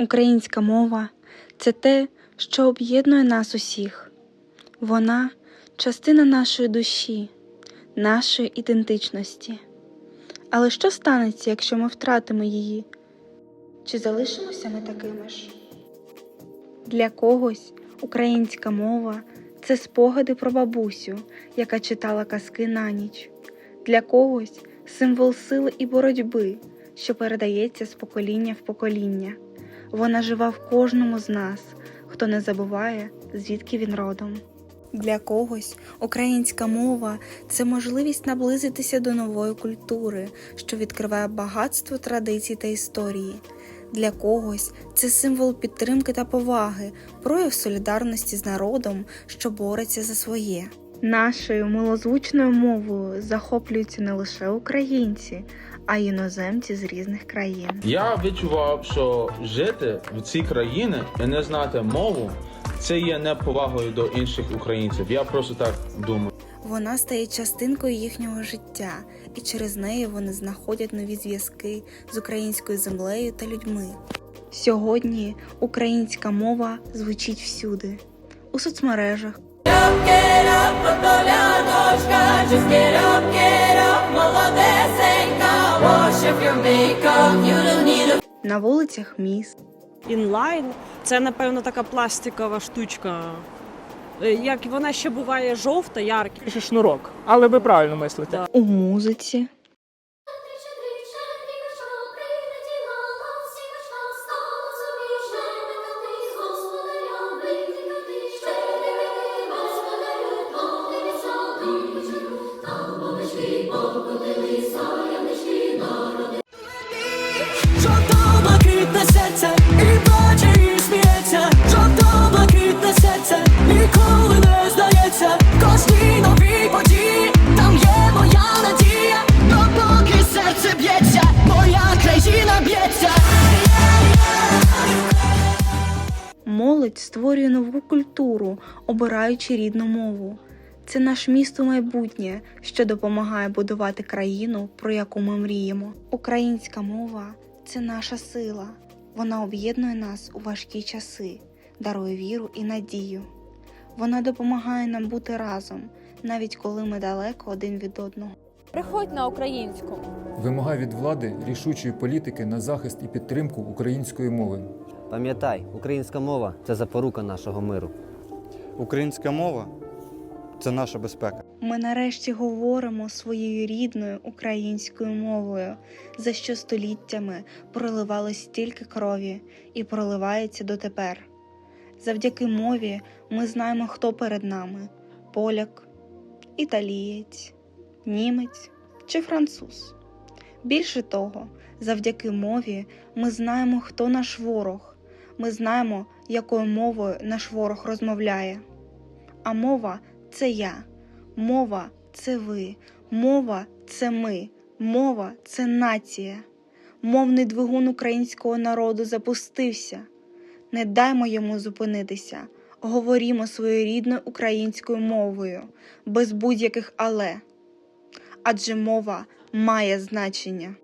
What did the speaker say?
Українська мова це те, що об'єднує нас усіх. Вона частина нашої душі, нашої ідентичності. Але що станеться, якщо ми втратимо її? Чи залишимося ми такими ж? Для когось українська мова це спогади про бабусю, яка читала казки на ніч. Для когось символ сили і боротьби, що передається з покоління в покоління. Вона жива в кожному з нас, хто не забуває, звідки він родом. Для когось українська мова це можливість наблизитися до нової культури, що відкриває багатство традицій та історії. Для когось це символ підтримки та поваги, прояв солідарності з народом, що бореться за своє. Нашою милозвучною мовою захоплюються не лише українці, а іноземці з різних країн. Я відчував, що жити в цій країні і не знати мову це є неповагою до інших українців. Я просто так думаю. Вона стає частинкою їхнього життя, і через неї вони знаходять нові зв'язки з українською землею та людьми. Сьогодні українська мова звучить всюди у соцмережах, Get на вулицях міст, інлайн це напевно така пластикова штучка. Е, Як вона ще буває жовта, ярка. Ще шнурок, але ви правильно мислите. Да. у музиці, молодь створює нову культуру, обираючи рідну мову. Це наш місто майбутнє, що допомагає будувати країну, про яку ми мріємо. Українська мова це наша сила. Вона об'єднує нас у важкі часи, дарує віру і надію. Вона допомагає нам бути разом, навіть коли ми далеко один від одного. Приходь на українську. Вимагай від влади рішучої політики на захист і підтримку української мови. Пам'ятай, українська мова це запорука нашого миру. Українська мова це наша безпека. Ми нарешті говоримо своєю рідною українською мовою, за що століттями проливалось стільки крові і проливається дотепер. Завдяки мові ми знаємо, хто перед нами поляк, італієць, німець чи француз. Більше того, завдяки мові ми знаємо, хто наш ворог, ми знаємо, якою мовою наш ворог розмовляє. А мова це я. Мова це ви, мова це ми, мова це нація. Мовний двигун українського народу запустився. Не даймо йому зупинитися. Говорімо своєю рідною українською мовою, без будь-яких але. Адже мова має значення.